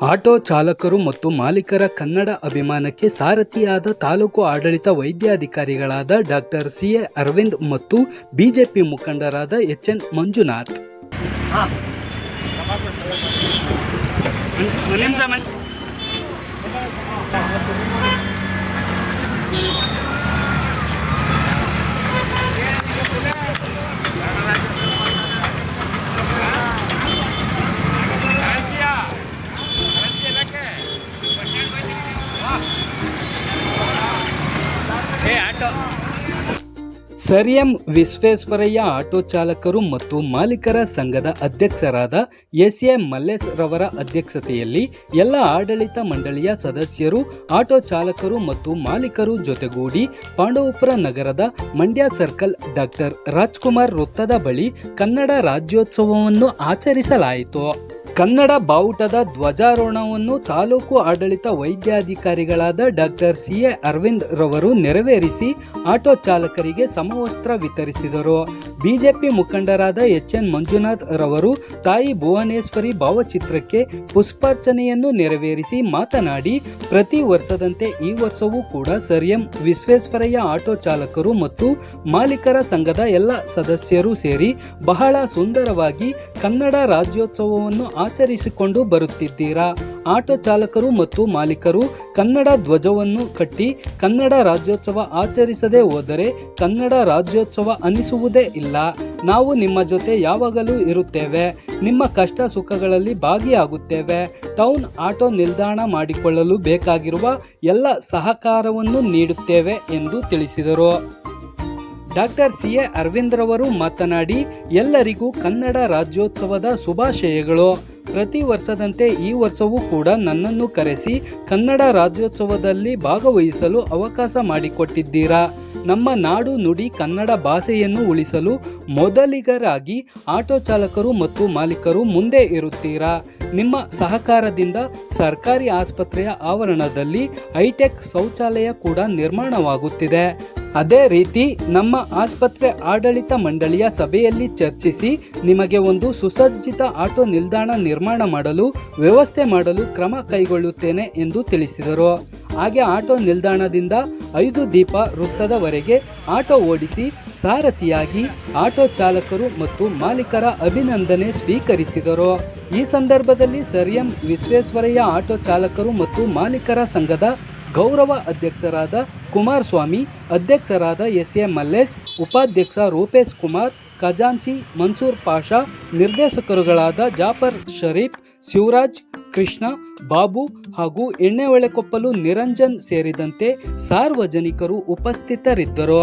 Auto ಚಾಲಕರು ಮತ್ತು ಮಾಲೀಕರ ಕನ್ನಡ ಅಭಿಮಾನಕ್ಕೆ ಸಾರಥಿಯಾದ ತಾಲೂಕು ಆಡಳಿತ ವೈದ್ಯಾಧಿಕಾರಿಗಳಾದ ಡಾಕ್ಟರ್ ಸಿ ಎ ಅರವಿಂದ್ ಮತ್ತು ಬಿಜೆಪಿ ಮುಖಂಡರಾದ H N Manjunath. Sir M Visvesvaraya auto ಚಾಲಕರು ಮತ್ತು ಮಾಲೀಕರ ಸಂಘದ ಅಧ್ಯಕ್ಷರಾದ ಎಸ್ ಎ ಮಲ್ಲೇಶ್ ರವರ ಅಧ್ಯಕ್ಷತೆಯಲ್ಲಿ ಎಲ್ಲ ಆಡಳಿತ ಮಂಡಳಿಯ ಸದಸ್ಯರು, ಆಟೋ ಚಾಲಕರು ಮತ್ತು ಮಾಲೀಕರು ಜೊತೆಗೂಡಿ ಪಾಂಡವಪುರ ನಗರದ ಮಂಡ್ಯ ಸರ್ಕಲ್ ಡಾಕ್ಟರ್ ರಾಜ್ಕುಮಾರ್ ವೃತ್ತದ ಬಳಿ ಕನ್ನಡ ರಾಜ್ಯೋತ್ಸವವನ್ನು ಆಚರಿಸಲಾಯಿತು. ಕನ್ನಡ ಬಾವುಟದ ಧ್ವಜಾರೋಹಣವನ್ನು ತಾಲೂಕು ಆಡಳಿತ ವೈದ್ಯಾಧಿಕಾರಿಗಳಾದ ಡಾಕ್ಟರ್ ಸಿ ಎ ಅರವಿಂದ್ ರವರು ನೆರವೇರಿಸಿ ಆಟೋ ಚಾಲಕರಿಗೆ ಸಮವಸ್ತ್ರ ವಿತರಿಸಿದರು. ಬಿಜೆಪಿ ಮುಖಂಡರಾದ ಎಚ್ ಎನ್ ಮಂಜುನಾಥ್ ರವರು ತಾಯಿ ಭುವನೇಶ್ವರಿ ಭಾವಚಿತ್ರಕ್ಕೆ ಪುಷ್ಪಾರ್ಚನೆಯನ್ನು ನೆರವೇರಿಸಿ ಮಾತನಾಡಿ, ಪ್ರತಿ ವರ್ಷದಂತೆ ಈ ವರ್ಷವೂ ಕೂಡ ಸರ್ ಎಂ ವಿಶ್ವೇಶ್ವರಯ್ಯ ಆಟೋ ಚಾಲಕರು ಮತ್ತು ಮಾಲೀಕರ ಸಂಘದ ಎಲ್ಲ ಸದಸ್ಯರು ಸೇರಿ ಬಹಳ ಸುಂದರವಾಗಿ ಕನ್ನಡ ರಾಜ್ಯೋತ್ಸವವನ್ನು ಆಚರಿಸಿಕೊಂಡು ಬರುತ್ತಿದ್ದೀರಾ? ಆಟೋ ಚಾಲಕರು ಮತ್ತು ಮಾಲೀಕರು ಕನ್ನಡ ಧ್ವಜವನ್ನು ಕಟ್ಟಿ ಕನ್ನಡ ರಾಜ್ಯೋತ್ಸವ ಆಚರಿಸದೇ ಹೋದರೆ ಕನ್ನಡ ರಾಜ್ಯೋತ್ಸವ ಅನಿಸುವುದೇ ಇಲ್ಲ. ನಾವು ನಿಮ್ಮ ಜೊತೆ ಯಾವಾಗಲೂ ಇರುತ್ತೇವೆ. ನಿಮ್ಮ ಕಷ್ಟ ಸುಖಗಳಲ್ಲಿ ಭಾಗಿಯಾಗುತ್ತೇವೆ. ಟೌನ್ ಆಟೋ ನಿಲ್ದಾಣ ಮಾಡಿಕೊಳ್ಳಲು ಬೇಕಾಗಿರುವ ಎಲ್ಲ ಸಹಕಾರವನ್ನು ನೀಡುತ್ತೇವೆ ಎಂದು ತಿಳಿಸಿದರು. ಡಾಕ್ಟರ್ ಸಿ ಎ ಅರವಿಂದ್ ರವರು ಮಾತನಾಡಿ, ಎಲ್ಲರಿಗೂ ಕನ್ನಡ ರಾಜ್ಯೋತ್ಸವದ ಶುಭಾಶಯಗಳು. ಪ್ರತಿ ವರ್ಷದಂತೆ ಈ ವರ್ಷವೂ ಕೂಡ ನನ್ನನ್ನು ಕರೆಸಿ ಕನ್ನಡ ರಾಜ್ಯೋತ್ಸವದಲ್ಲಿ ಭಾಗವಹಿಸಲು ಅವಕಾಶ ಮಾಡಿಕೊಟ್ಟಿದ್ದೀರಾ? ನಮ್ಮ ನಾಡು ನುಡಿ ಕನ್ನಡ ಭಾಷೆಯನ್ನು ಉಳಿಸಲು ಮೊದಲಿಗರಾಗಿ ಆಟೋ ಚಾಲಕರು ಮತ್ತು ಮಾಲೀಕರು ಮುಂದೆ ಇರುತ್ತೀರಾ? ನಿಮ್ಮ ಸಹಕಾರದಿಂದ ಸರ್ಕಾರಿ ಆಸ್ಪತ್ರೆಯ ಆವರಣದಲ್ಲಿ ಹೈಟೆಕ್ ಶೌಚಾಲಯ ಕೂಡ ನಿರ್ಮಾಣವಾಗುತ್ತಿದೆ. ಅದೇ ರೀತಿ ನಮ್ಮ ಆಸ್ಪತ್ರೆ ಆಡಳಿತ ಮಂಡಳಿಯ ಸಭೆಯಲ್ಲಿ ಚರ್ಚಿಸಿ ನಿಮಗೆ ಒಂದು ಸುಸಜ್ಜಿತ ಆಟೋ ನಿಲ್ದಾಣ ನಿರ್ಮಾಣ ಮಾಡಲು, ವ್ಯವಸ್ಥೆ ಮಾಡಲು ಕ್ರಮ ಕೈಗೊಳ್ಳುತ್ತೇನೆ ಎಂದು ತಿಳಿಸಿದರು. ಹಾಗೆ ಆಟೋ ನಿಲ್ದಾಣದಿಂದ ಐದು ದೀಪ ವೃತ್ತದವರೆಗೆ ಆಟೋ ಓಡಿಸಿ ಸಾರಥಿಯಾಗಿ ಆಟೋ ಚಾಲಕರು ಮತ್ತು ಮಾಲೀಕರ ಅಭಿನಂದನೆ ಸ್ವೀಕರಿಸಿದರು. ಈ ಸಂದರ್ಭದಲ್ಲಿ ಸರ್ ಎಂ ವಿಶ್ವೇಶ್ವರಯ್ಯ ಆಟೋ ಚಾಲಕರು ಮತ್ತು ಮಾಲೀಕರ ಸಂಘದ ಗೌರವ ಅಧ್ಯಕ್ಷರಾದ ಕುಮಾರಸ್ವಾಮಿ, ಅಧ್ಯಕ್ಷರಾದ ಎಸ್ ಎ ಮಲ್ಲೇಶ್ ಉಪಾಧ್ಯಕ್ಷ ರೂಪೇಶ್ ಕುಮಾರ್, ಖಜಾಂಚಿ ಮನ್ಸೂರ್ ಪಾಷಾ, ನಿರ್ದೇಶಕರುಗಳಾದ ಜಾಫರ್ ಶರೀಫ್, ಶಿವರಾಜ್ ಕೃಷ್ಣ, ಬಾಬು ಹಾಗೂ ಎಣ್ಣೆಹೊಳೆಕೊಪ್ಪಲು ನಿರಂಜನ್ ಸೇರಿದಂತೆ ಸಾರ್ವಜನಿಕರು ಉಪಸ್ಥಿತರಿದ್ದರು.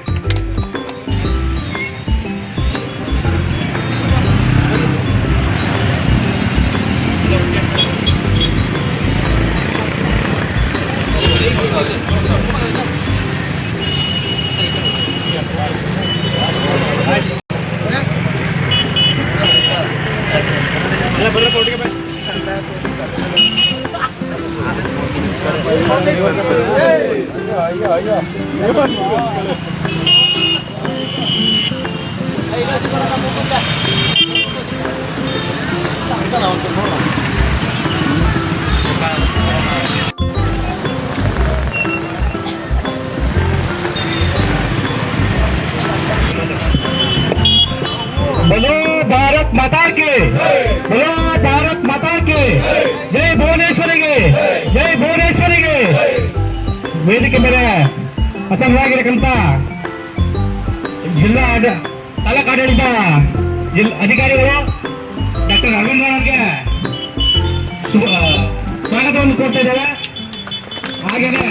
ವೇದಿಕೆ ಮೇಲೆ ಅಸಮರಾಗಿರತಕ್ಕಂಥ ಜಿಲ್ಲಾ ತಾಲೂಕು ಆಡಳಿತ ಜಿಲ್ಲಾ ಅಧಿಕಾರಿಗಳು ಡಾಕ್ಟರ್ ಅರವಿಂದ್ ಅವರಿಗೆ ಸ್ವಾಗತವನ್ನು ಕೊಡ್ತಾ ಇದ್ದೇವೆ. ಹಾಗೆಯೇ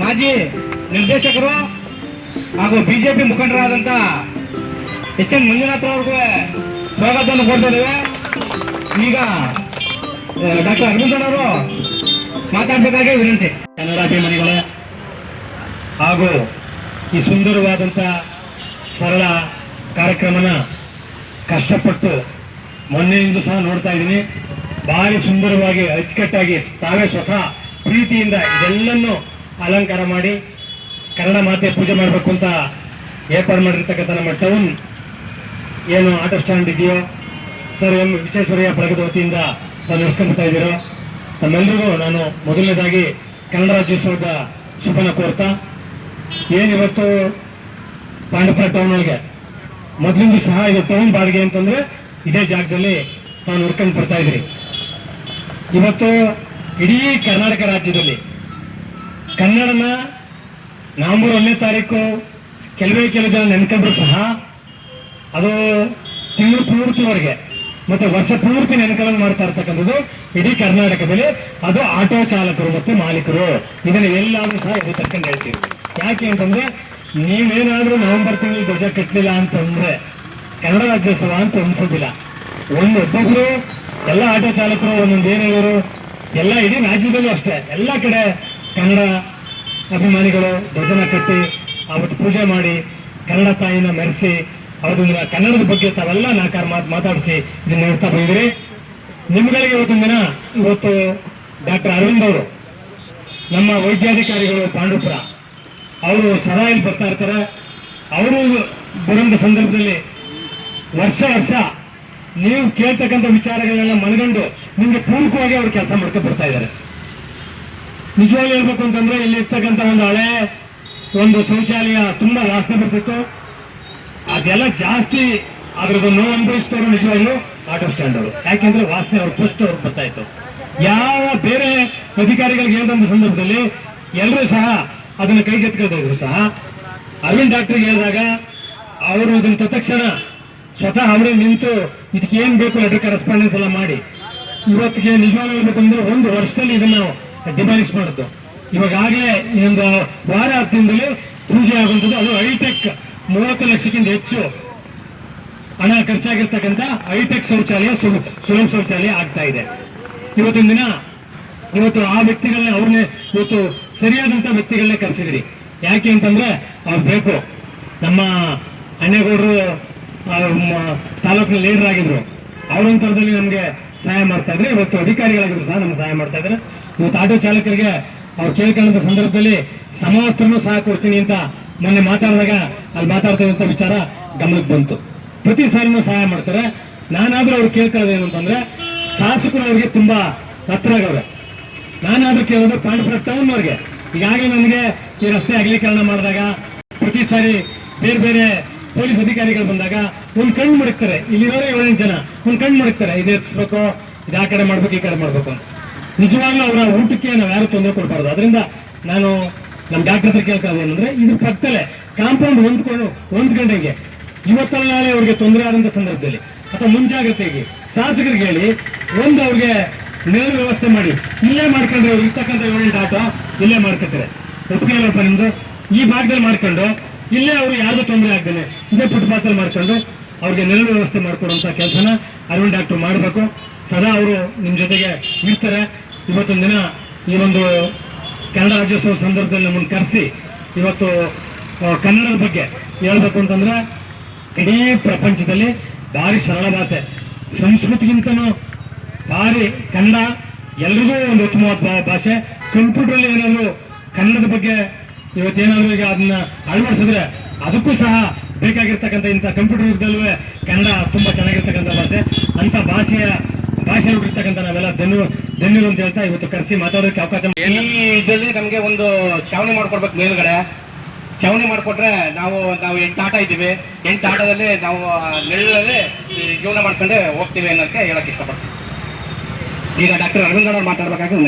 ಮಾಜಿ ನಿರ್ದೇಶಕರು ಹಾಗೂ ಬಿಜೆಪಿ ಮುಖಂಡರಾದಂಥ ಎಚ್ ಎನ್ ಮಂಜುನಾಥ್ ಅವ್ರಿಗೆ ಸ್ವಾಗತವನ್ನು ಕೊಡ್ತಾ ಇದ್ದೇವೆ. ಈಗ ಡಾಕ್ಟರ್ ಅರವಿಂದ್ ಅವರು ಮಾತಾಡಬೇಕಾಗಿ ವಿನಂತಿ. ಕನ್ನಡ ಅಭಿಮಾನಿಗಳೇ ಹಾಗೂ ಈ ಸುಂದರವಾದಂಥ ಸರಳ ಕಾರ್ಯಕ್ರಮನ ಕಷ್ಟಪಟ್ಟು ಮೊನ್ನೆಯಿಂದ ಸಹ ನೋಡ್ತಾ ಇದ್ದೀನಿ. ಭಾರಿ ಸುಂದರವಾಗಿ, ಅಚ್ಚುಕಟ್ಟಾಗಿ ತಾವೇ ಸ್ವತಃ ಪ್ರೀತಿಯಿಂದ ಇದೆಲ್ಲನ್ನು ಅಲಂಕಾರ ಮಾಡಿ ಕನ್ನಡ ಮಾತೆ ಪೂಜೆ ಮಾಡಬೇಕು ಅಂತ ಏರ್ಪಾಡು ಮಾಡಿರ್ತಕ್ಕಂಥ ನಮ್ಮ ಟೌನ್ ಏನು ಆಟೋ ಸ್ಟ್ಯಾಂಡ್ ಇದೆಯೋ, ಸರ್, ಎಂ ವಿಶ್ವೇಶ್ವರಯ್ಯ ಬಳಗದ ವತಿಯಿಂದ ತಾವು ನಡೆಸ್ಕೊಂಡ್ತಾ ಇದ್ದೀರೋ ತಮ್ಮೆಲ್ಲರಿಗೂ ನಾನು ಮೊದಲನೇದಾಗಿ ಕನ್ನಡ ರಾಜ್ಯೋತ್ಸವದ ಶುಭನ ಕೋರ್ತಾ. ಏನಿವತ್ತು ಪಾಂಡಪುರ ಟೌನ್ ಒಳಗೆ? ಮೊದಲಿಂದ ಸಹ ಇದು ಟೌನ್ ಬಾಡಿಗೆ ಅಂತಂದ್ರೆ ಇದೇ ಜಾಗದಲ್ಲಿ ನಾವು ನೋಡ್ಕೊಂಡು ಬರ್ತಾ ಇದ್ರಿ ಇವತ್ತು ಇಡೀ ಕರ್ನಾಟಕ ರಾಜ್ಯದಲ್ಲಿ ಕನ್ನಡನ ನವೆಂಬರ್ ಒಂದನೇ ತಾರೀಕು ಕೆಲವೇ ಕೆಲವು ಜನ ನೆನ್ಕೊಂಡ್ರು ಸಹ ಅದು ತಿಂಗಳು ಪೂರ್ತಿವರೆಗೆ ಮತ್ತೆ ವರ್ಷ ಪೂರ್ತಿ ನೆನಕಲನ್ನು ಮಾಡ್ತಾ ಇರ್ತಕ್ಕಂಥದ್ದು ಇಡೀ ಕರ್ನಾಟಕದಲ್ಲಿ. ಅದು ಆಟೋ ಚಾಲಕರು ಮತ್ತು ಮಾಲೀಕರು. ಇದನ್ನ ಎಲ್ಲಾದ್ರೂ ಸಹ ಇದು ತಕ್ಕಂಡು ಹೇಳ್ತೀವಿ. ಯಾಕೆ ಅಂತಂದ್ರೆ, ನೀವೇನಾದ್ರೂ ನವೆಂಬರ್ ತಿಂಗಳು ಧ್ವಜ ಕಟ್ಟಲಿಲ್ಲ ಅಂತಂದ್ರೆ, ಕನ್ನಡ ರಾಜ್ಯೋತ್ಸವ ಅಂತ ಅನ್ಸೋದಿಲ್ಲ. ಒಂದು ಒಬ್ಬೊಬ್ರು ಎಲ್ಲ ಆಟೋ ಚಾಲಕರು ಒಂದೊಂದು ಏನೇವರು ಎಲ್ಲ ಇಡೀ ರಾಜ್ಯದಲ್ಲೂ ಅಷ್ಟೇ. ಎಲ್ಲ ಕಡೆ ಕನ್ನಡ ಅಭಿಮಾನಿಗಳು ಧ್ವಜನ ಕಟ್ಟಿ, ಅವತ್ತು ಪೂಜೆ ಮಾಡಿ, ಕನ್ನಡ ತಾಯಿನ ಮೆರೆಸಿ ಅವತ್ತೊಂದಿನ ಕನ್ನಡದ ಬಗ್ಗೆ ತಾವೆಲ್ಲ ನಾಕಾರ ಮಾತು ಮಾತಾಡಿಸಿ ಇದನ್ನ ನಡೆಸ್ತಾ ಬಂದಿದ್ರಿ ನಿಮ್ಗಳಿಗೆ ಇವತ್ತು ದಿನ ಇವತ್ತು ಡಾಕ್ಟರ್ ಅರವಿಂದ್ ಅವರು, ನಮ್ಮ ವೈದ್ಯಾಧಿಕಾರಿಗಳು ಪಾಂಡುಪುರ, ಅವರು ಸದಾ ಇಲ್ಲಿ ಬರ್ತಾ ಇರ್ತಾರೆ. ಅವರು ಬರುವಂತ ಸಂದರ್ಭದಲ್ಲಿ ವರ್ಷ ವರ್ಷ ನೀವು ಕೇಳ್ತಕ್ಕಂಥ ವಿಚಾರಗಳನ್ನೆಲ್ಲ ಮನಗಂಡು ನಿಮ್ಗೆ ಪೂರಕವಾಗಿ ಅವರು ಕೆಲಸ ಮಾಡ್ಕೊಂಡು ಬರ್ತಾ ಇದ್ದಾರೆ. ನಿಜವಾಗಿ ಹೇಳ್ಬೇಕು ಅಂತಂದ್ರೆ ಇಲ್ಲಿ ಇರ್ತಕ್ಕಂಥ ಒಂದು ಹಳೆ, ಒಂದು ಶೌಚಾಲಯ ತುಂಬಾ ವಾಸನೆ ಬರ್ತಿತ್ತು. ಅದೆಲ್ಲ ಜಾಸ್ತಿ ಅದ್ರದ್ದು ನೋವು ಅನುಭವಿಸಿದವರು ನಿಜವಾಗ್ಲೂ ಆಟೋ ಸ್ಟ್ಯಾಂಡ್ ಅವರು ಯಾಕೆಂದ್ರೆ ವಾಸನೆ ಅವ್ರು ಫಸ್ಟ್ ಅವ್ರಿಗೆ ಇತ್ತು. ಯಾವ ಬೇರೆ ಅಧಿಕಾರಿಗಳಿಗೆ ಹೇಳಿದಂತ ಸಂದರ್ಭದಲ್ಲಿ ಎಲ್ಲರೂ ಸಹ ಅದನ್ನ ಕೈಗೆತ್ಕೊಳ್ತಾ ಇದ್ರು ಸಹ. ಅರವಿಂದ್ ಡಾಕ್ಟರ್ಗೆ ಹೇಳಿದಾಗ ಅವರು ಅದನ್ನ ತತ್ಕ್ಷಣ ಸ್ವತಃ ಅವರೇ ನಿಂತು ಇದಕ್ಕೆ ಏನ್ ಬೇಕು ಲೆಟರ್ ಕರೆಸ್ಪಾಂಡೆನ್ಸ್ ಎಲ್ಲ ಮಾಡಿ. ಇವತ್ತಿಗೆ ನಿಜವಾಗ್ಲೂ ಹೇಳ್ಬೇಕಂದ್ರೆ ಒಂದು ವರ್ಷದಲ್ಲಿ ಇದನ್ನ ಡಿಮಾಲಿಷ್ ಮಾಡಿದ್ದು. ಇವಾಗಾಗಲೇ ಇನ್ನೊಂದು ವಾರ ಹತ್ತಿಂದಲೇ ಪೂಜೆ ಆಗುವಂಥದ್ದು. ಅದು ಹೈಟೆಕ್ ಮೂವತ್ತು ಲಕ್ಷಕ್ಕಿಂತ ಹೆಚ್ಚು ಹಣ ಖರ್ಚಾಗಿರ್ತಕ್ಕಂಥ ಹೈಟೆಕ್ ಶೌಚಾಲಯ ಸ್ವಯಂ ಶೌಚಾಲಯ ಆಗ್ತಾ ಇದೆ. ಇವತ್ತಿನ ದಿನ ಇವತ್ತು ಆ ವ್ಯಕ್ತಿಗಳನ್ನ ಅವ್ರನ್ನೇ ಇವತ್ತು ಸರಿಯಾದಂತ ವ್ಯಕ್ತಿಗಳನ್ನೇ ಕರೆಸಿದಿರಿ. ಯಾಕೆ ಅಂತಂದ್ರೆ ಅವ್ರು ಬೇಕು. ನಮ್ಮ ಅಣ್ಣೇಗೌಡರು ತಾಲೂಕಿನ ಲೀಡರ್ ಆಗಿದ್ರು. ಅವರಂತರದಲ್ಲಿ ನಮಗೆ ಸಹಾಯ ಮಾಡ್ತಾ ಇದ್ರೆ, ಇವತ್ತು ಅಧಿಕಾರಿಗಳಾಗಿದ್ರು ಸಹ ನಮ್ಗೆ ಸಹಾಯ ಮಾಡ್ತಾ ಇದ್ದಾರೆ ಇವತ್ತು ಆಟೋ ಚಾಲಕರಿಗೆ ಅವ್ರು ಕೇಳ್ಕೊಂಡಂತ ಸಂದರ್ಭದಲ್ಲಿ ಸಮವಸ್ತ್ರನೂ ಸಹ ಕೊಡ್ತೀನಿ ಅಂತ ಮೊನ್ನೆ ಮಾತಾಡಿದಾಗ ಅಲ್ಲಿ ಮಾತಾಡ್ತಾ ಇದ್ದಂತ ವಿಚಾರ ಗಮನಕ್ಕೆ ಬಂತು. ಪ್ರತಿ ಸಾರಿನೂ ಸಹಾಯ ಮಾಡ್ತಾರೆ. ನಾನಾದ್ರೂ ಅವ್ರು ಕೇಳ್ಕೊಳ್ಳೋದು ಏನು ಅಂತಂದ್ರೆ ಶಾಸಕರು ಅವ್ರಿಗೆ ತುಂಬಾ ಹತ್ರ ಆಗವ್ರೆ ನಾನಾದ್ರೂ ಕೇಳೋದು ಪಾಂಡಪುರ ಅವ್ರಿಗೆ ಈಗಾಗಲೇ ನನಗೆ ಈ ರಸ್ತೆ ಅಗಲೀಕರಣ ಮಾಡಿದಾಗ, ಪ್ರತಿ ಸಾರಿ ಬೇರೆ ಬೇರೆ ಪೊಲೀಸ್ ಅಧಿಕಾರಿಗಳು ಬಂದಾಗ ಒಂದು ಕಣ್ಣು ಮುಡುಕ್ತಾರೆ. ಇಲ್ಲಿರೋ ಏಳೆಂಟು ಜನ, ಒಂದು ಕಣ್ಣು ಮುಡುಕ್ತಾರೆ. ಇದು ಎತ್ಸ್ಬೇಕು, ಇದು ಆ ಕಡೆ ಮಾಡ್ಬೇಕು, ಈ ಕಡೆ ಮಾಡ್ಬೇಕು ನಿಜವಾಗ್ಲೂ ಅವರ ಊಟಕ್ಕೆ ನಾವು ಯಾರು ತೊಂದರೆ ಕೊಡಬಾರ್ದು. ಅದರಿಂದ ನಾನು ನಮ್ಮ ಡಾಕ್ಟರ್ ಹತ್ರ ಅಂದ್ರೆ ಇದು ಪಕ್ಕದಲ್ಲೇ ಕಾಂಪೌಂಡ್ ಹೊಂದ್ಕೊಂಡು ಹೊಂದ್ಕೊಂಡಂಗೆ ಇವತ್ತಲ್ಲ ನಾಳೆ ಅವ್ರಿಗೆ ತೊಂದರೆ ಆದಂತ ಸಂದರ್ಭದಲ್ಲಿ. ಅಥವಾ ಮುಂಜಾಗ್ರತೆಗೆ ಶಾಸಕರಿಗೆ ಹೇಳಿ, ಒಂದು ಅವ್ರಿಗೆ ನೆರವು ವ್ಯವಸ್ಥೆ ಮಾಡಿ. ಇಲ್ಲೇ ಮಾಡ್ಕೊಂಡ್ರೆ ಅವ್ರು ಇರ್ತಕ್ಕಂಥ ಏಳೆಂಟು ಆಟೋ ಇಲ್ಲೇ ಮಾಡ್ಕೊತಾರೆ. ಒಪ್ಪಿಗೆಲ್ಲಪ್ಪ ನಿಮ್ದು. ಈ ಭಾಗದಲ್ಲಿ ಮಾಡ್ಕೊಂಡು, ಇಲ್ಲೇ ಅವ್ರು ಯಾರಿಗೂ ತೊಂದರೆ ಆಗ್ದೇನೆ, ಇದೇ ಫುಟ್ಪಾತ್ ಅಲ್ಲಿ ಮಾಡ್ಕೊಂಡು ಅವ್ರಿಗೆ ನೆರಳು ವ್ಯವಸ್ಥೆ ಮಾಡ್ಕೊಡುವಂತ ಕೆಲಸನ ಅರವಿಂದ್ ಡಾಕ್ಟರ್ ಮಾಡಬೇಕು. ಸದಾ ಅವರು ನಿಮ್ ಜೊತೆಗೆ ಇರ್ತಾರೆ. ಇವತ್ತೊಂದು ದಿನ ಈ ಒಂದು ಕನ್ನಡ ರಾಜ್ಯೋತ್ಸವ ಸಂದರ್ಭದಲ್ಲಿ ನಮ್ಮನ್ನು ಕರೆಸಿ ಇವತ್ತು ಕನ್ನಡದ ಬಗ್ಗೆ ಹೇಳ್ಬೇಕು ಅಂತಂದ್ರೆ ಇಡೀ ಪ್ರಪಂಚದಲ್ಲಿ ಭಾರಿ ಸರಳ ಭಾಷೆ. ಸಂಸ್ಕೃತಿಗಿಂತನೂ ಭಾರಿ ಕನ್ನಡ ಎಲ್ರಿಗೂ ಒಂದು ಉತ್ತಮವಾದ ಭಾಷೆ. ಕಂಪ್ಯೂಟರ್ ಏನಾದರೂ ಕನ್ನಡದ ಬಗ್ಗೆ ಇವತ್ತೇನಾದರೂ ಈಗ ಅದನ್ನ ಅಳವಡಿಸಿದ್ರೆ ಅದಕ್ಕೂ ಸಹ ಬೇಕಾಗಿರ್ತಕ್ಕಂಥ ಇಂಥ ಕಂಪ್ಯೂಟರ್ ಯುಗದಲ್ಲೂ ಕನ್ನಡ ತುಂಬಾ ಚೆನ್ನಾಗಿರ್ತಕ್ಕಂಥ ಭಾಷೆ. ಅಂತ ಭಾಷೆಯ ಭಾಷೆ ಇರ್ತಕ್ಕಂಥ ನಾವೆಲ್ಲ ಧನ್ಯ ಧನ್ಯರು ಅಂತ ಹೇಳ್ತಾ ಇವತ್ತು ಕರೆಸಿ ಮಾತಾಡೋದಕ್ಕೆ ಅವಕಾಶ ಈ ಇದರಲ್ಲಿ ನಮಗೆ ಒಂದು ಚಾವಣಿ ಮಾಡ್ಕೊಡ್ಬೇಕು ಮೇಲ್ಗಡೆ. ಚಾವಣಿ ಮಾಡಿಕೊಟ್ರೆ ನಾವು ನಾವು ಎಂಟು ಆಟ ಇದ್ದೀವಿ. ಎಂಟು ಆಟದಲ್ಲಿ ನಾವು ನೆರಳಲ್ಲಿ ಈ ಜೀವನ ಮಾಡ್ಕೊಂಡೆ ಹೋಗ್ತೀವಿ ಅನ್ನೋದಕ್ಕೆ ಹೇಳಕ್ ಇಷ್ಟಪಡ್ತೀನಿ. ಈಗ ಡಾಕ್ಟರ್ ಅರವಿಂದ್ ಅವ್ರು ಮಾತಾಡ್ಬೇಕಾಗಿ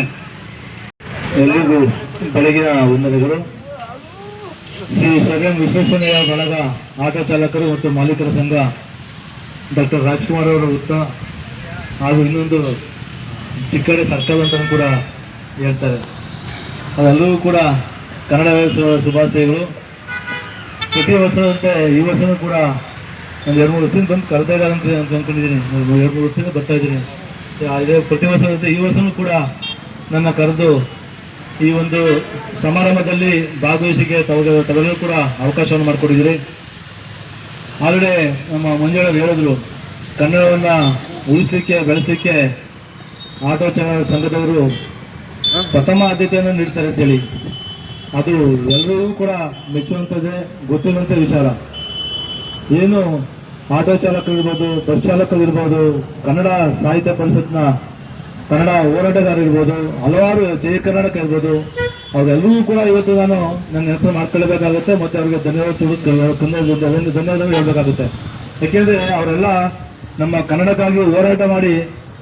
ಎಲ್ಲರಿಗೂ ಬೆಳಗಿನ ವಂದನೆಗಳು. ಶ್ರೀ ಸ್ವಯಂ ಎಂ ವಿಶ್ವೇಶ್ವರಯ್ಯ ಬಳಗ ಆಟೋ ಚಾಲಕರು ಮತ್ತು ಮಾಲೀಕರ ಸಂಘ ಡಾಕ್ಟರ್ ರಾಜ್ಕುಮಾರ್ ಅವರ ವೃತ್ತ ಹಾಗೂ ಇನ್ನೊಂದು ಚಿಕ್ಕಡೆ ಸರ್ಕಲ್ ಅಂತಲೂ ಕೂಡ ಹೇಳ್ತಾರೆ. ಅದೆಲ್ಲವೂ ಕೂಡ ಕನ್ನಡ ಶುಭಾಶಯಗಳು. ಪ್ರತಿ ವರ್ಷದಂತೆ ಈ ವರ್ಷನೂ ಕೂಡ ಒಂದು ಎರಡು ಮೂರು ವರ್ಷದಿಂದ ಬಂದು ಕರೆತಾ ಇದ್ದಾರೆ ಅಂತ ಅಂತ ಅಂದ್ಕೊಂಡಿದ್ದೀನಿ ಎರಡು ಮೂರು ವರ್ಷದಿಂದ ಬರ್ತಾ ಇದ್ದೀನಿ. ಅದೇ ಪ್ರತಿ ವರ್ಷದಂತೆ ಈ ವರ್ಷನೂ ಕೂಡ ನನ್ನ ಕರೆದು ಈ ಒಂದು ಸಮಾರಂಭದಲ್ಲಿ ಭಾಗವಹಿಸಿಕೆ ತಗೋ ತಗಲೂ ಕೂಡ ಅವಕಾಶವನ್ನು ಮಾಡಿಕೊಟ್ಟಿದ್ದೀರಿ. ಆಲ್ರೆಡಿ ನಮ್ಮ ಮಂಜುಳ ಹೇಳಿದ್ರು, ಕನ್ನಡವನ್ನು ಉಳಿಸಲಿಕ್ಕೆ, ಬೆಳೆಸಲಿಕ್ಕೆ ಆಟೋ ಚಾಲಕ ಸಂಘದವರು ಪ್ರಥಮ ಆದ್ಯತೆಯನ್ನು ನೀಡ್ತಾರೆ ಅಂತ ಹೇಳಿ ಅದು ಎಲ್ಲರಿಗೂ ಕೂಡ ಮೆಚ್ಚುವಂಥದ್ದೇ, ಗೊತ್ತಿರುವಂಥ ವಿಚಾರ. ಏನು ಆಟೋ ಚಾಲಕರಿರ್ಬೋದು, ಬಸ್ ಚಾಲಕರಿರ್ಬೋದು, ಕನ್ನಡ ಸಾಹಿತ್ಯ ಪರಿಷತ್ನ ಕನ್ನಡ ಹೋರಾಟಗಾರರಿರ್ಬೋದು, ಹಲವಾರು ಜಯ ಕರ್ನಾಟಕ ಇರ್ಬೋದು ಅವರೆಲ್ಲರಿಗೂ ಕೂಡ ಇವತ್ತು ನಾನು ನನ್ನ ಹೆಸರು ಮಾಡ್ಕೊಳ್ಬೇಕಾಗುತ್ತೆ ಮತ್ತು ಅವರಿಗೆ ಧನ್ಯವಾದ ತಿಳಿದು ಧನ್ಯವಾದ ಹೇಳಬೇಕಾಗುತ್ತೆ. ಯಾಕೆಂದರೆ ಅವರೆಲ್ಲ ನಮ್ಮ ಕನ್ನಡಕ್ಕಾಗಿ ಹೋರಾಟ ಮಾಡಿ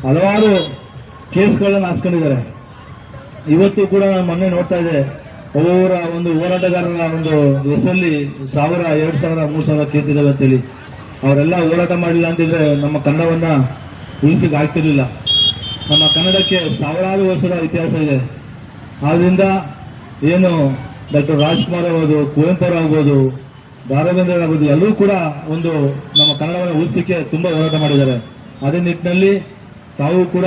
ಹಲವಾರು ಕೇಸ್ಗಳನ್ನು ಹಾಸ್ಕೊಂಡಿದ್ದಾರೆ ಇವತ್ತು ಕೂಡ ನಾನು ಮೊನ್ನೆ ನೋಡ್ತಾ ಇದೆ ಒಬ್ಬೊಬ್ಬರ ಒಂದು ಹೋರಾಟಗಾರರ ಒಂದು ಹೆಸರಲ್ಲಿ ಸಾವಿರ, ಎರಡು ಸಾವಿರ, ಮೂರು ಸಾವಿರ ಕೇಸ್ ಇದಾವೆ ಅಂತೇಳಿ. ಅವರೆಲ್ಲ ಹೋರಾಟ ಮಾಡಿಲ್ಲ ಅಂತಿದ್ರೆ ನಮ್ಮ ಕನ್ನಡವನ್ನ ಉಳಿಸ್ಲಿಕ್ಕೆ ಆಗ್ತಿರ್ಲಿಲ್ಲ. ನಮ್ಮ ಕನ್ನಡಕ್ಕೆ ಸಾವಿರಾರು ವರ್ಷದ ಇತಿಹಾಸ ಇದೆ. ಆದ್ರಿಂದ ಏನು ಡಾಕ್ಟರ್ ರಾಜ್ಕುಮಾರ್ ಆಗ್ಬೋದು ಕುವೆಂಪು ಆಗ್ಬೋದು ಧಾರಬೇಂದ್ರ ಆಗ್ಬೋದು, ಎಲ್ಲರೂ ಕೂಡ ಒಂದು ನಮ್ಮ ಕನ್ನಡವನ್ನು ಉಳಿಸಲಿಕ್ಕೆ ತುಂಬ ಹೋರಾಟ ಮಾಡಿದ್ದಾರೆ. ಅದೇ ನಿಟ್ಟಿನಲ್ಲಿ ತಾವು ಕೂಡ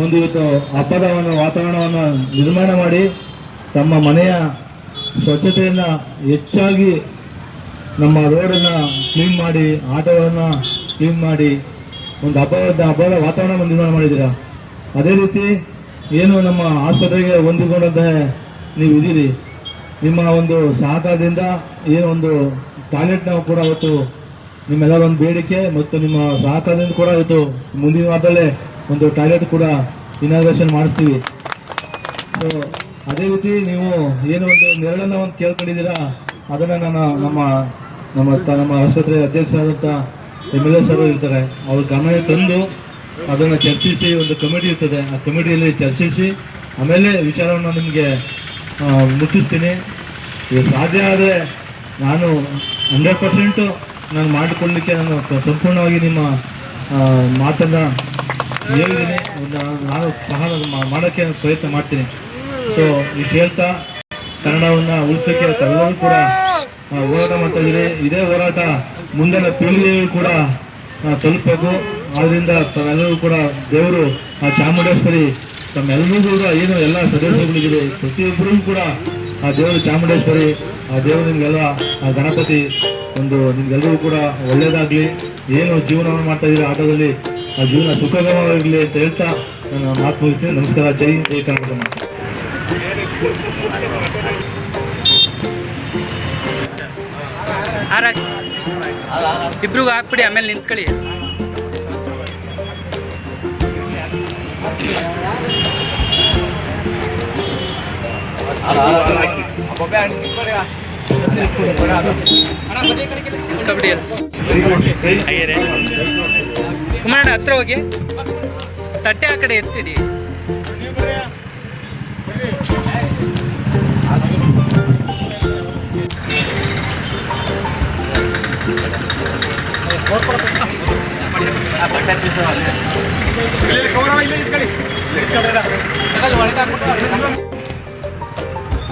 ಒಂದು ಇವತ್ತು ಹಬ್ಬದ ಒಂದು ವಾತಾವರಣವನ್ನು ನಿರ್ಮಾಣ ಮಾಡಿ ತಮ್ಮ ಮನೆಯ ಸ್ವಚ್ಛತೆಯನ್ನು ಹೆಚ್ಚಾಗಿ ನಮ್ಮ ರೋಡನ್ನು ಕ್ಲೀನ್ ಮಾಡಿ, ಆಟೋಗಳನ್ನು ಕ್ಲೀನ್ ಮಾಡಿ, ಒಂದು ಹಬ್ಬದ ಹಬ್ಬದ ವಾತಾವರಣವನ್ನು ನಿರ್ಮಾಣ ಮಾಡಿದ್ದೀರಾ? ಅದೇ ರೀತಿ ಏನು ನಮ್ಮ ಆಸ್ಪತ್ರೆಗೆ ಹೊಂದಿಕೊಂಡಂತೆ ನೀವು ಇದ್ದೀರಿ. ನಿಮ್ಮ ಒಂದು ಸಹಕಾರದಿಂದ ಏನು ಒಂದು ಟಾಯ್ಲೆಟ್ ನಾವು ಕೂಡ ಅವತ್ತು ನಿಮ್ಮೆಲ್ಲರ ಒಂದು ಬೇಡಿಕೆ ಮತ್ತು ನಿಮ್ಮ ಸಹಕಾರದಿಂದ ಕೂಡ ಇವತ್ತು ಮುಂದಿನ ವಾರದಲ್ಲೇ ಒಂದು ಟಾಯ್ಲೆಟ್ ಕೂಡ ಇನಾಗ್ರೇಷನ್ ಮಾಡಿಸ್ತೀವಿ. ಸೊ ಅದೇ ರೀತಿ ನೀವು ಏನು ಒಂದು ನೆರಳನ್ನ ಒಂದು ಕೇಳ್ಕೊಂಡಿದ್ದೀರಾ, ಅದನ್ನ ನಾನು ನಮ್ಮ ನಮ್ಮ ನಮ್ಮ ಆಸ್ಪತ್ರೆ ಅಧ್ಯಕ್ಷರಾದಂಥ ಎಂ ಎಲ್ ಎ ಸರ್ ಇರ್ತಾರೆ. ಅವ್ರ ಗಮನ ತಂದು ಅದನ್ನು ಚರ್ಚಿಸಿ, ಒಂದು ಕಮಿಟಿ ಇರ್ತದೆ, ಆ ಕಮಿಟಿಯಲ್ಲಿ ಚರ್ಚಿಸಿ, ಆಮೇಲೆ ವಿಚಾರವನ್ನು ನಿಮಗೆ ಮುಟ್ಟಿಸ್ತೀನಿ. ಇದು ಸಾಧ್ಯ ಆದರೆ ನಾನು ಹಂಡ್ರೆಡ್ ಪರ್ಸೆಂಟು ನಾನು ಮಾಡಿಕೊಳ್ಳಲಿಕ್ಕೆ ನಾನು ಸಂಪೂರ್ಣವಾಗಿ ನಿಮ್ಮ ಮಾತನ್ನ ಹೇಳಿದ್ದೀನಿ ನಾನು ಸಹ ಮಾಡೋಕ್ಕೆ ಪ್ರಯತ್ನ ಮಾಡ್ತೀನಿ. ಸೊ ಈ ಹೇಳ್ತಾ ಕನ್ನಡವನ್ನು ಉಳಿಸೋಕ್ಕೆ ಎಲ್ಲರೂ ಕೂಡ ಹೋರಾಟ ಮಾಡ್ತಾ ಇದ್ದೀರಿ. ಇದೇ ಹೋರಾಟ ಮುಂದಿನ ಪೀಳಿಗೆಗೂ ಕೂಡ ತಲುಪಬೇಕು. ಆದ್ದರಿಂದ ತಾವೆಲ್ಲರೂ ಕೂಡ ದೇವರು, ಆ, ಚಾಮುಂಡೇಶ್ವರಿ, ತಮ್ಮೆಲ್ಲರಿಗೂ ಕೂಡ ಏನು ಎಲ್ಲ ಸದಸ್ಯರುಗಳಿದೆ ಪ್ರತಿಯೊಬ್ಬರಿಗೂ ಕೂಡ, ಆ, ದೇವರು ಚಾಮುಂಡೇಶ್ವರಿ, ಆ, ದೇವರು ನಿಮಗೆಲ್ಲ, ಆ, ಗಣಪತಿ ಒಂದು ನಿಮಗೆಲ್ಲರಿಗೂ ಕೂಡ ಒಳ್ಳೆಯದಾಗಲಿ. ಏನು ಜೀವನವನ್ನು ಮಾಡ್ತಾ ಇದ್ದೀರಿ ಆಟೋದಲ್ಲಿ ಜೀವನ ಸುಖಕರವಾಗಿರಲಿ ಅಂತ ಹೇಳ್ತಾ ನಾನು ಮಾತು ಮುಗಿಸ್ತೇನೆ. ನಮಸ್ಕಾರ ಜೈ ಜೈ ಕನ್ನಡ ಇಬ್ರಿಗೂ ಹಾಕ್ಬಿಡಿ ಆಮೇಲೆ ನಿಂತ್ಕೊಳ್ಳಿ. ಕಬಡ್ಡಿ ಕುಮಾರಣ್ಣ, ಹತ್ರ ಹೋಗಿ. ತಟ್ಟೆ ಆ ಕಡೆ ಎತ್ತಿಡಿ.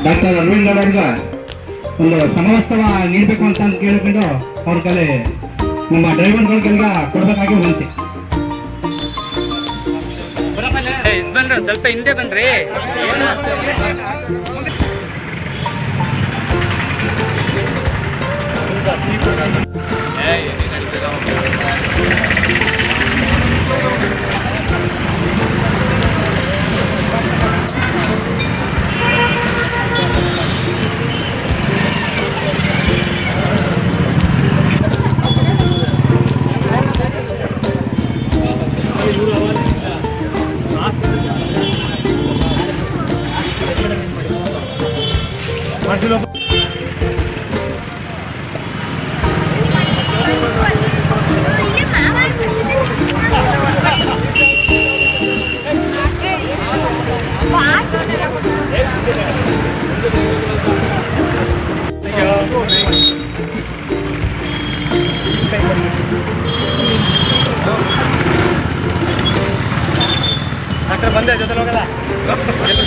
ಡಾಕ್ಟರ್ ಅರವಿಂದ್ ಅವ್ರಿಗೆ ಒಂದು ಸಮೋತ್ಸವ ನೀಡಬೇಕು ಅಂತ ಕೇಳ್ಕೊಂಡು ಅವ್ರ ಕಲೆ ನಮ್ಮ ಡ್ರೈವರ್ಗಳಿಗೆಲ್ಲ ಕೊಡಬೇಕಾಗಿ ವಿನಂತಿ ಏ, ಇದ್ ಬನ್ರಿ ಒಂದ್ ಸ್ವಲ್ಪ ಹಿಂದೆ ಬನ್ರಿ. ಇಲ್ಲಿ ಡಾಕ್ಟರ್ ಬಂದೆ ಜೊತೆ ಹೋಗಲ್ಲ ಅಣ್ಣ ಬೇಡ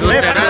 ನಿನ್ನ ಕಡೆ